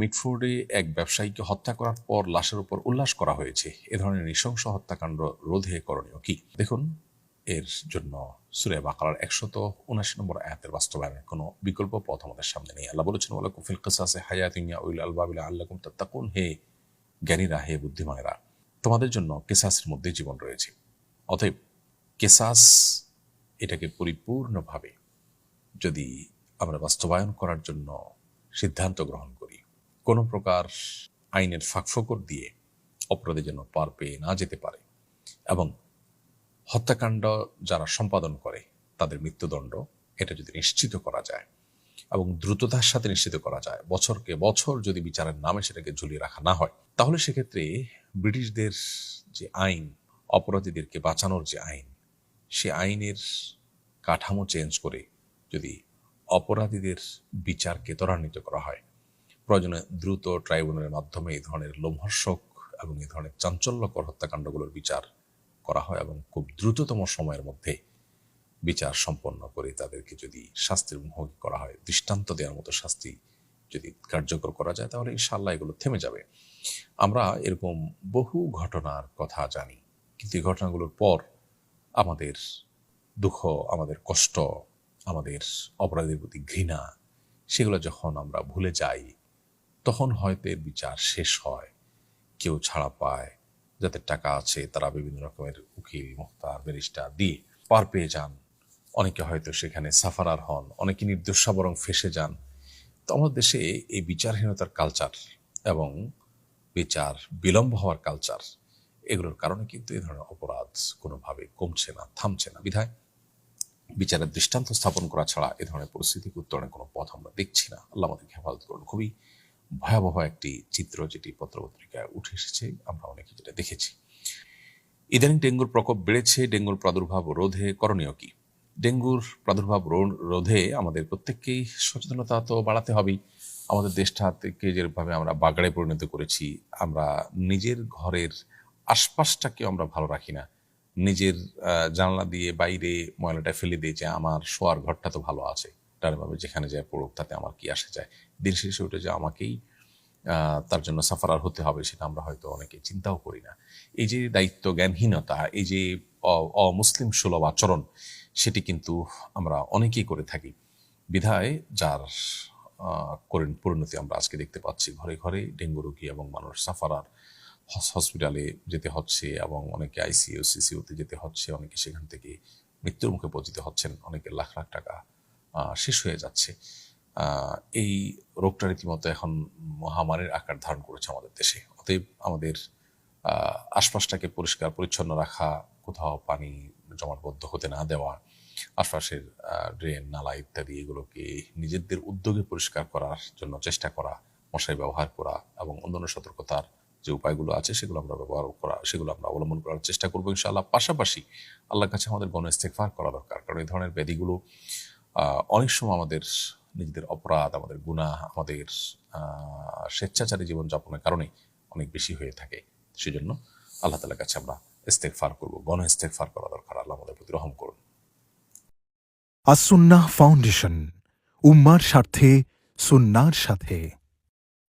মিটফোর্ডে এক ব্যবসায়ীকে হত্যা করার পর লাশের উপর উল্লাস করা হয়েছে। এ ধরনের নৃশংস হত্যাকাণ্ড রোধে করণীয় কি? দেখুন, এর জন্য সুরে বাকারার একশত উনাশি নম্বর আয়াতের বাস্তবায়নের কোনো বিকল্প পথ আমাদের সামনে নেই। আল্লাহ বলেছেন ওলা কুফিল কিসাসে হায়াতিমিয়া উল আলবাবিলা আল্লাকুম তাত্তাকুন। হে জ্ঞানীরা, হে বুদ্ধিমানেরা, তোমাদের জন্য কেসাসের মধ্যে জীবন রয়েছে। অতএব কেসাস এটাকে পরিপূর্ণভাবে যদি আমরা বাস্তবায়ন করার জন্য সিদ্ধান্ত গ্রহণ কোনো প্রকার আইনের ফাঁকফোকর দিয়ে অপরাধী যেন পার পেয়ে না যেতে পারে এবং হত্যাকাণ্ড যারা সম্পাদন করে, তাদের মৃত্যুদণ্ড, এটা যদি নিশ্চিত করা যায় এবং দ্রুততার সাথে নিশ্চিত করা যায়, বছরকে বছর যদি বিচারের নামে সেটাকে ঝুলিয়ে রাখা না হয়, তাহলে সেক্ষেত্রে ব্রিটিশদের যে আইন, অপরাধীদেরকে বাঁচানোর যে আইন, সে আইনের কাঠামো চেঞ্জ করে যদি অপরাধীদের বিচারকে ত্বরান্বিত করা হয় প্রয়োজনে দ্রুত ট্রাইব্যুনালের মাধ্যমে এই ধরনের লোমহর্ষক এবং এই ধরনের চাঞ্চল্যকর হত্যাকাণ্ডগুলোর বিচার করা হয় এবং খুব দ্রুততম সময়ের মধ্যে বিচার সম্পন্ন করে তাদেরকে যদি শাস্তির মুখোমুখি করা হয়, দৃষ্টান্ত দেওয়ার মতো শাস্তি যদি কার্যকর করা যায়, তাহলে ইনশাল্লাহ এগুলো থেমে যাবে। আমরা এরকম বহু ঘটনার কথা জানি, কিন্তু এই ঘটনাগুলোর পর আমাদের দুঃখ, আমাদের কষ্ট, আমাদের অপরাধের প্রতি ঘৃণা, সেগুলো যখন আমরা ভুলে যাই তখন হয়তো এর বিচার শেষ হয়। কেউ ছাড়া পায় যাদের টাকা আছে তারা বিভিন্ন রকমের উকিল মুক্তার ব্যারিস্টার দিয়ে পার পেয়ে যান। অনেকে হয়তো সেখানে সাফারার হন, অনেকে নির্দোষা বরং ফেসে যান। তো আমাদের দেশে এই বিচারহীনতার কালচার এবং বিচার বিলম্ব হওয়ার কালচার এগুলোর কারণে কিন্তু এই ধরনের অপরাধ কোনোভাবে কমছে না, থামছে না। বিধায় বিচারের দৃষ্টান্ত স্থাপন করা ছাড়া এ ধরনের পরিস্থিতিকে উত্তরণের কোনো পথ আমরা দেখছি না। আল্লাহ আমাদেরকে হেফাজত করুন। খুবই ভয়াবহ একটি চিত্র যেটি পত্রপত্রিকায় উঠে এসেছে, আমরা অনেকে যেটা দেখেছি। ইদানিং ডেঙ্গুর প্রকোপ বেড়েছে, ডেঙ্গুর প্রাদুর্ভাব রোধে করণীয় কি? ডেঙ্গুর প্রাদুর্ভাব রোধে আমাদের প্রত্যেককেই সচেতনতা তো বাড়াতে হবেই। আমাদের দেশটা থেকে যেভাবে আমরা বাগাড়ে পরিণত করেছি, আমরা নিজের ঘরের আশপাশটাকেও আমরা ভালো রাখি না। নিজের জানলা দিয়ে বাইরে ময়লাটা ফেলে দিয়ে যে আমার শোয়ার ঘরটা তো ভালো আছে। ভাবে যেখানে যায় পড়ুক, তাতে আমার কি আসে যায়? দিন শেষে ওঠে যে আমাকেই তার জন্য সাফারার হতে হবে সেটা আমরা হয়তো অনেকে চিন্তাও করি না। এই যে দায়িত্ব জ্ঞানহীনতা এই যে অমুসলিম সুলভ আচরণ, সেটি কিন্তু আমরা অনেকেই করে থাকি। বিধায় যার করেন পরিণতি আমরা আজকে দেখতে পাচ্ছি, ঘরে ঘরে ডেঙ্গু রোগী এবং মানুষ সাফারার হস- হসপিটালে যেতে হচ্ছে এবং অনেকে আইসিইউ সিসিউতে যেতে হচ্ছে, অনেকে সেখান থেকে মৃত্যুর মুখে পতিত হচ্ছেন, অনেকে লাখ লাখ টাকা শেষ হয়ে যাচ্ছে। এই রোগটা রীতিমতো এখন মহামারীর আকার ধারণ করেছে আমাদের দেশে। অতএব আমাদের আশপাশটাকে পরিষ্কার, পরিচ্ছন্ন রাখা, কোথাও পানি জমাটবদ্ধ হতে না দেওয়া, আশপাশের ড্রেন, নালা ইত্যাদি এগুলোকে নিজেদের উদ্যোগে পরিষ্কার করার জন্য চেষ্টা করা, মশারি ব্যবহার করা এবং অন্যান্য সতর্কতার যে উপায়গুলো আছে সেগুলো আমরা ব্যবহার করা, সেগুলো আমরা অবলম্বন করার চেষ্টা করব ইনশাআল্লাহ। পাশাপাশি আল্লাহর কাছে আমাদের গণ ইস্তেকফার করা দরকার। কারণ এই ধরনের ব্যাধিগুলো অনেক সময় আমাদের নিজেদের অপরাধ, আমাদের গুণা আমাদের স্বেচ্ছাচারী জীবনযাপনের কারণে অনেক বেশি হয়ে থাকে। সেজন্য আল্লাহ তালার কাছে আমরা ইস্তেকফার করব। গণ ইস্তেকফার করা দরকার। আল্লাহ আমাদের প্রতি রহম করুন। আসুন্না ফাউন্ডেশন, উম্মার স্বার্থে, সুন্নার সাথে।